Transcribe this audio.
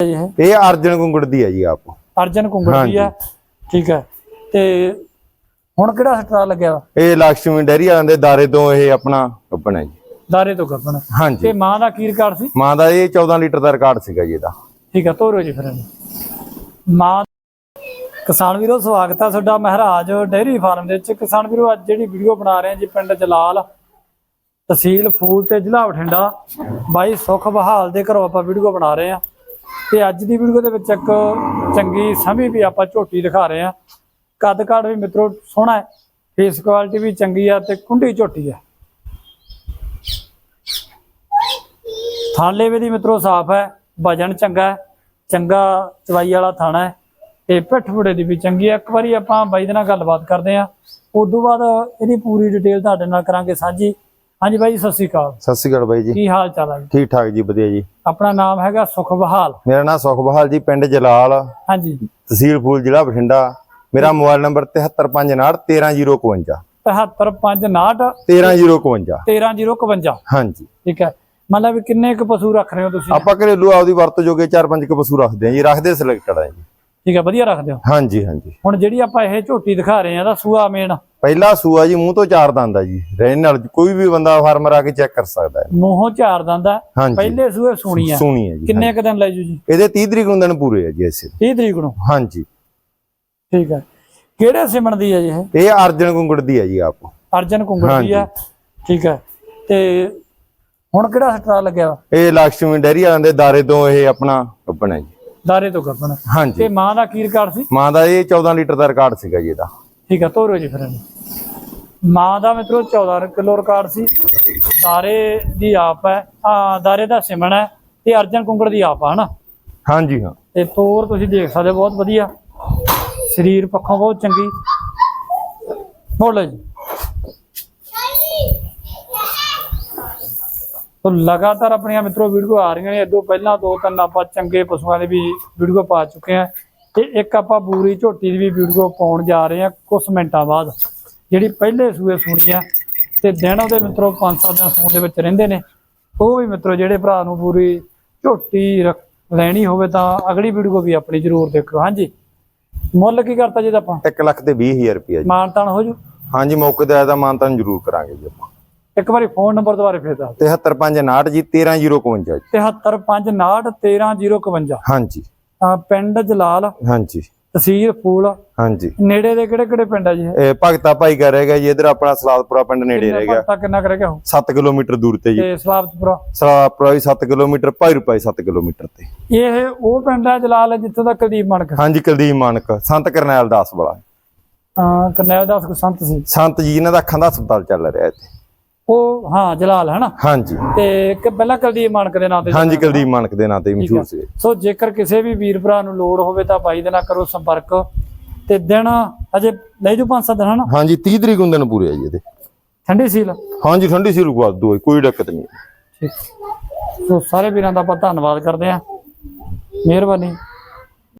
ਇਹ ਅਰਜਨ ਕੁੰਗੜ ਦੀ ਹੈ ਜੀ ਆਪ। ਅਰਜਨ ਕੁੰਗੜ ਦੀ ਆ। ਠੀਕ ਹੈ ਤੇ ਹੁਣ ਕਿਹੜਾ ਸਟਰਾ ਲੱਗਿਆ? ਵਾ? ਇਹ ਲక్ష్ਮੀ ਡੈਰੀ ਵਾਲਿਆਂ ਦੇ ਦਾਰੇ ਤੋਂ ਇਹ ਆਪਣਾ ਕੱਪਣਾ ਜੀ। ਦਾਰੇ ਤੋਂ ਤੇ ਹਾਂਜੀ। ਮਾਂ ਦਾ ਕੀ ਰਿਕਾਰਡ ਸੀ? ਮਾਂ ਦਾ ਇਹ 14 ਲੀਟਰ ਦਾ ਰਿਕਾਰਡ ਸੀਗਾ ਜੀ ਇਹਦਾ। ਠੀਕ ਹੈ ਤੋਰੋ ਜੀ ਫਿਰ। ਮਾਂ ਕਿਸਾਨ ਵੀਰੋ ਸਵਾਗਤ ਹੈ ਤੁਹਾਡਾ ਮਹਾਰਾਜ ਡੇਅਰੀ ਫਾਰਮ ਦੇ ਵਿੱਚ। ਕਿਸਾਨ ਵੀਰੋ ਅੱਜ ਜਿਹੜੀ ਵੀਡੀਓ ਬਣਾ ਰਹੇ ਹਾਂ ਜੀ ਪਿੰਡ ਜਲਾਲ ਤਹਿਸੀਲ ਫੂਲ ਤੇ ਜ਼ਿਲ੍ਹਾ ਬਠਿੰਡਾ। ਬਾਈ ਸੁਖ ਬਹਾਲ ਦੇ ਘਰੋਂ ਆਪਾਂ ਵੀਡੀਓ ਬਣਾ ਰਹੇ ਹਾਂ। ਤੇ ਅੱਜ ਦੀ ਵੀਡੀਓ ਦੇ ਵਿੱਚ ਇੱਕ ਚੰਗੀ ਸਮੀ ਵੀ ਆਪਾਂ ਝੋਟੀ ਦਿਖਾ ਰਹੇ ਹਾਂ। ਕੱਦ ਕਾਠ ਵੀ ਮਿੱਤਰੋ ਸੋਹਣਾ ਹੈ ਫੇਸ ਕੁਆਲਿਟੀ ਵੀ ਚੰਗੀ ਆ ਤੇ ਕੁੰਡੀ ਝੋਟੀ ਹੈ ਥਾਲੇ ਵੀ ਦੀ ਮਿੱਤਰੋ ਸਾਫ਼ ਹੈ, ਵਜਨ ਚੰਗਾ ਹੈ, ਚੰਗਾ ਚਵਾਈ ਵਾਲਾ ਥਾਣਾ ਹੈ ਤੇ ਪਿੱਠ ਬੁੜੇ ਦੀ ਵੀ ਚੰਗੀ ਹੈ ਇੱਕ ਵਾਰੀ ਆਪਾਂ ਬਾਈ ਦੇ ਨਾਲ ਗੱਲਬਾਤ ਕਰਦੇ ਹਾਂ ਉਸ ਤੋਂ ਬਾਅਦ ਇਹਦੀ ਪੂਰੀ ਡਿਟੇਲ ਤੁਹਾਡੇ ਨਾਲ ਕਰਾਂਗੇ ਸਾਂਝੀ। ਹਾਂਜੀ ਬਾਈ ਜੀ, ਸਤਿ ਸ਼੍ਰੀ ਅਕਾਲ। ਸਤਿ ਸ਼੍ਰੀ ਅਕਾਲ ਬਾਈ ਜੀ। ਕੀ ਹਾਲ ਚਾਲ ਹੈ ਜੀ? ਠੀਕ ਠਾਕ ਜੀ ਵਧੀਆ ਜੀ। ਆਪਣਾ ਨਾਮ ਹੈਗਾ ਸੁਖ ਬਹਾਲ ਮੇਰਾ ਨਾਮ ਸੁਖ ਬਹਾਲ ਜੀ ਪਿੰਡ ਜਲਾਲ। ਹਾਂਜੀ। ਤਹਿਸੀਲ ਫੂਲ ਜ਼ਿਲ੍ਹਾ ਬਠਿੰਡਾ। ਮੇਰਾ ਮੋਬਾਈਲ ਨੰਬਰ 7359 75559 13051 13051 ਹਾਂਜੀ। ਠੀਕ ਹੈ। ਮਤਲਬ ਕਿੰਨੇ ਕੁ ਪਸ਼ੂ ਰੱਖ ਰਹੇ ਹੋ ਤੁਸੀਂ? ਆਪਾਂ ਘਰੇਲੂ ਆਪਦੀ ਵਰਤੋਂ ਜੋਗੇ ਚਾਰ ਪੰਜ ਕੁ ਪਸ਼ੂ ਰੱਖਦੇ ਆ ਜੀ ਰੱਖਦੇ ਸਿਲੈਕਟਡ ਆ ਜੀ। ਠੀਕ ਹੈ ਵਧੀਆ ਰੱਖਦੇ ਹੋ। ਹਾਂਜੀ ਹਾਂਜੀ। ਹੁਣ ਜਿਹੜੀ ਆਪਾਂ ਇਹ ਝੋਟੀ ਦਿਖਾ ਰਹੇ ਹਾਂ ਦਾ ਸੂਆ ਮੇਨ ਪਹਿਲਾ ਸੂਆ ਜੀ ਮੂੰਹ ਤੋਂ ਚਾਰ ਦੰਦ ਆ ਜੀ ਰਹਿਣ ਨਾਲ ਕੋਈ ਵੀ ਬੰਦਾ ਫਾਰਮਰ ਆ ਕੇ ਚੈੱਕ ਕਰ ਸਕਦਾ ਹੈ। ਮੂੰਹੋਂ ਝਾੜ ਦੰਦਾ ਹਾਂਜੀ। ਪਹਿਲੇ ਸੂਏ ਸੁਣੀ ਆ। ਸੋਹਣੀ ਹੈ ਜੀ ਕਿੰਨੇ ਕ ਦਿਨ ਲੈ ਜੂ ਜੀ? ਇਹਦੇ 30 ਤਰੀਕ ਨੂੰ ਦਿਨ ਪੂਰੇ ਆ ਜੀ ਐਸੇ 30 ਤਰੀਕ ਨੂੰ? ਹਾਂਜੀ। ਠੀਕ ਹੈ ਕਿਹੜੇ ਸਿਮਣ ਦੀ ਹੈ ਜੀ ਇਹ? ਇਹ ਅਰਜਨ ਕੁੰਗੜ ਦੀ ਹੈ ਜੀ ਆਪ। ਅਰਜਨ ਕੁੰਗੜ ਦੀ ਆ। ਠੀਕ ਹੈ ਤੇ ਹੁਣ ਕਿਹੜਾ ਸਟਰਾ ਲੱਗਿਆ? ਵਾ? ਇਹ ਲక్ష్ਮੀ ਡੈਰੀ ਵਾਲਿਆਂ ਦੇ ਦਾਰੇ ਤੋਂ ਇਹ ਆਪਣਾ ਕੱਪਣਾ ਜੀ। ਦਾਰੇ ਤੋਂ ਤੇ ਹਾਂਜੀ। ਮਾਂ ਦਾ ਕੀ ਰਿਕਾਰਡ ਸੀ? ਮਾਂ ਦਾ ਇਹ 14 ਲੀਟਰ ਦਾ ਰਿਕਾਰਡ ਸੀਗਾ ਜੀ ਇਹਦਾ। ਠੀਕ ਹੈ ਤੋਰੋ ਜੀ ਫਿਰ ਇਹਨੂੰ। ਮਾਂ ਦਾ ਮਿੱਤਰੋ 14 ਕਿਲੋ ਰਿਕਾਰਡ ਸੀ। ਦਾਰੇ ਦੀ ਆਪ ਹੈ। ਆ ਦਾਰੇ ਦਾ ਸਿਮਣ ਹੈ ਤੇ ਅਰਜਨ ਕੁੰਗੜ ਦੀ ਆਪ ਆ ਹਨਾ? ਹਾਂਜੀ ਹਾਂ। ਤੇ ਤੋਰ ਤੁਸੀਂ ਦੇਖ ਸਕਦੇ ਬਹੁਤ ਵਧੀਆ। ਸਰੀਰ ਪੱਖੋਂ ਬਹੁਤ ਚੰਗੀ। ਬੋਲੋ ਜੀ। ਤੋ ਲਗਾਤਾਰ ਆਪਣੀਆਂ ਮਿੱਤਰੋ ਵੀਡੀਓ ਆ ਰਹੀਆਂ ਨੇ। ਇਦੋਂ ਪਹਿਲਾਂ ਦੋ ਤਿੰਨ ਆਪਾਂ ਚੰਗੇ ਪਸ਼ੂਆਂ ਦੇ ਵੀ ਵੀਡੀਓ ਪਾ ਚੁੱਕੇ ਆ। ਤੇ ਇੱਕ ਆਪਾਂ ਬੂਰੀ ਝੋਟੀ ਦੀ ਵੀ ਵੀਡੀਓ ਪਾਉਣ ਜਾ ਰਹੇ ਆ ਕੁਝ ਮਿੰਟਾਂ ਬਾਅਦ। ਜਿਹੜੀ ਪਹਿਲੇ ਸੂਏ ਸੁਣੀ ਆ ਤੇ ਦਿਨ ਉਹਦੇ ਮਿੱਤਰੋ 5-7 ਦਿਨ ਸੂਣ ਦੇ ਵਿੱਚ ਰਹਿੰਦੇ ਨੇ। ਉਹ ਵੀ ਮਿੱਤਰੋ ਜਿਹੜੇ ਭਰਾ ਨੂੰ ਪੂਰੀ ਝੋਟੀ ਲੈਣੀ ਹੋਵੇ ਤਾਂ ਅਗਲੀ ਵੀਡੀਓ ਵੀ ਆਪਣੀ ਜ਼ਰੂਰ ਦੇਖੋ ਹਾਂਜੀ। ਮੁੱਲ ਕੀ ਕਰਤਾ ਜੀ ਦਾ ਆਪਾਂ? 1 ਲੱਖ ਤੇ 20000 ਰੁਪਇਆ ਜੀ। ਮਾਨਤਾਨ ਹੋ ਜੂ? ਹਾਂਜੀ ਮੌਕੇ ਤੇ ਆਇਆ ਤਾਂ ਮਾਨਤਾਨ ਜ਼ਰੂਰ ਕਰਾਂਗੇ ਜੀ ਆਪਾਂ। ਇੱਕ ਵਾਰੀ ਫੋਨ ਨੰਬਰ ਦੁਬਾਰਾ ਫੇਰ ਦੱਸ 73559 ਜੀ 13051 ਜੀ। 7359619051 ਹਾਂਜੀ। ਪਿੰਡ ਜਲਾਲ ਹਾਂਜੀ। ਤਹਿਸੀਲ ਫੂਲ ਹਾਂਜੀ। ਨੇੜੇ ਦੇ ਕਿਹੜੇ ਕਿਹੜੇ ਪਿੰਡ ਆ ਜੀ ਇਹ? ਭਗਤਾ ਭਾਈ ਕਾ ਰਹੇਗਾ ਜੀ ਇਧਰ ਆਪਣਾ ਸਲਾਦਪੁਰਾ ਪਿੰਡ ਨੇੜੇ ਰਹੇਗਾ ਭਗਤਾ ਕਿੰਨਾ ਕਰ ਗਿਆ 7 ਕਿਲੋਮੀਟਰ ਦੂਰ ਤੇ ਜੀ। ਤੇ ਸਲਾਬਤਪੁਰਾ ਸਲਾਦਪੁਰਾ ਵੀ 7 ਕਿਲੋਮੀਟਰ ਭਾਈ ਰੁਪਏ 7 ਕਿਲੋਮੀਟਰ ਤੇ। ਇਹ ਉਹ ਪਿੰਡ ਹੈ ਜਲਾਲ ਜਿੱਥੋਂ ਦਾ ਕੁਲਦੀਪ ਮਣਕ ਹਾਂਜੀ ਕੁਲਦੀਪ ਮਾਨਕ ਸੰਤ ਕਰਨੈਲ ਦਾਸ ਵਾਲਾ ਹਾਂ ਕਰਨੈਲ ਦਾਸ ਕੋ ਸੰਤ ਸੀ। ਸੰਤ ਜੀ ਇਹਨਾਂ ਦਾ ਅੱਖਾਂ ਦਾ ਹਸਪਤਾਲ ਚੱਲ ਰਿਹਾ ਇੱਥੇ। ਉਹ ਹਾਂ ਜਲਾਲ ਹੈ ਨਾ? ਹਾਂਜੀ। ਤੇ ਇੱਕ ਪਹਿਲਾਂ ਕੁਲਦੀਪ ਮਣਕ ਦੇ ਨਾਂ ਤੇ ਹਾਂਜੀ ਕੁਲਦੀਪ ਮਾਨਕ ਦੇ ਨਾਂ ਤੇ ਮਸ਼ਹੂਰ ਸੀ। ਸੋ ਜੇਕਰ ਕਿਸੇ ਵੀ ਵੀਰ ਭਰਾ ਨੂੰ ਲੋੜ ਹੋਵੇ ਤਾਂ ਬਾਈ ਦੇ ਨਾਲ ਕਰੋ ਸੰਪਰਕ। ਤੇ ਦਿਨ ਅਜੇ ਲੈ ਜੂ ਪੰਜ ਸੱਤ ਦਿਨ ਹਨਾ ਹਾਂਜੀ 30 ਤਰੀਕ ਨੂੰ ਦਿਨ ਪੂਰੇ ਆ ਜੀ ਇਹਦੇ। ਠੰਡੀ ਸੀਲ? ਹਾਂਜੀ ਠੰਡੀ ਸੀ ਰੁਕਵਾ ਦੋ ਕੋਈ ਦਿੱਕਤ ਨਹੀਂ। ਠੀਕ। ਸੋ ਸਾਰੇ ਵੀਰਾਂ ਦਾ ਆਪਾਂ ਧੰਨਵਾਦ ਕਰਦੇ ਹਾਂ। ਮਿਹਰਬਾਨੀ।